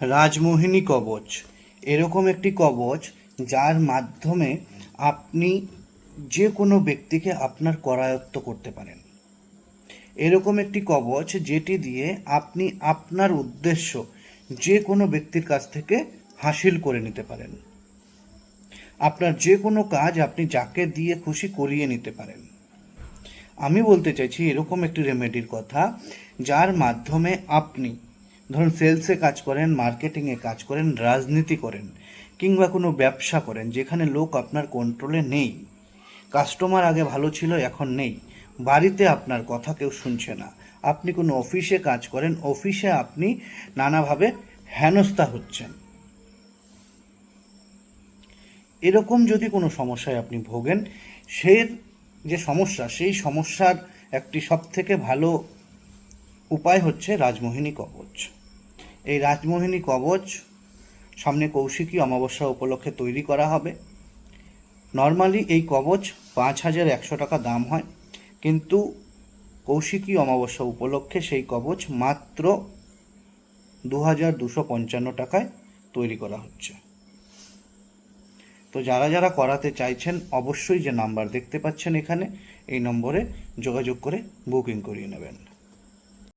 রাজমোহিনী কবচ। এরকম একটি কবচ যার মাধ্যমে আপনি যে কোনো ব্যক্তিকে আপনার করায়ত্ত করতে পারেন। এরকম একটি কবচ যেটি দিয়ে আপনি আপনার উদ্দেশ্য যে কোনো ব্যক্তির কাছ থেকে হাসিল করে নিতে পারেন। আপনার যে কোনো কাজ আপনি যাকে দিয়ে খুশি করিয়ে নিতে পারেন। আমি বলতে চাইছি এরকম একটি রেমেডির কথা যার মাধ্যমে আপনি ধরুন সেলসে কাজ করেন মার্কেটিংয়ে কাজ করেন, রাজনীতি করেন, কিংবা কোনো ব্যবসা করেন, যেখানে লোক আপনার কন্ট্রোলে নেই কাস্টমার আগে ভালো ছিল, এখন নেই, বাড়িতে আপনার কথা কেউ শুনছে না, আপনি কোনো অফিসে কাজ করেন অফিসে আপনি নানাভাবে হেনস্থা হচ্ছেন। এরকম যদি কোনো সমস্যায় আপনি ভোগেন, সে যে সমস্যা, সেই সমস্যার একটি সবথেকে ভালো উপায় হচ্ছে রাজমোহিনী কবচ। এই রাজমোহিনী কবচ সামনে কৌশিকী অমাবস্যা উপলক্ষে তৈরি করা হবে। নর্মালি এই কবচ পাঁচ হাজার একশো টাকা দাম হয়, কিন্তু কৌশিকী অমাবস্যা উপলক্ষে সেই কবচ মাত্র দু হাজার দুশো পঞ্চান্ন টাকায় তৈরি করা হচ্ছে। তো যারা যারা করাতে চাইছেন, অবশ্যই যে নাম্বার দেখতে পাচ্ছেন এখানে, এই নম্বরে যোগাযোগ করে বুকিং করিয়ে নেবেন।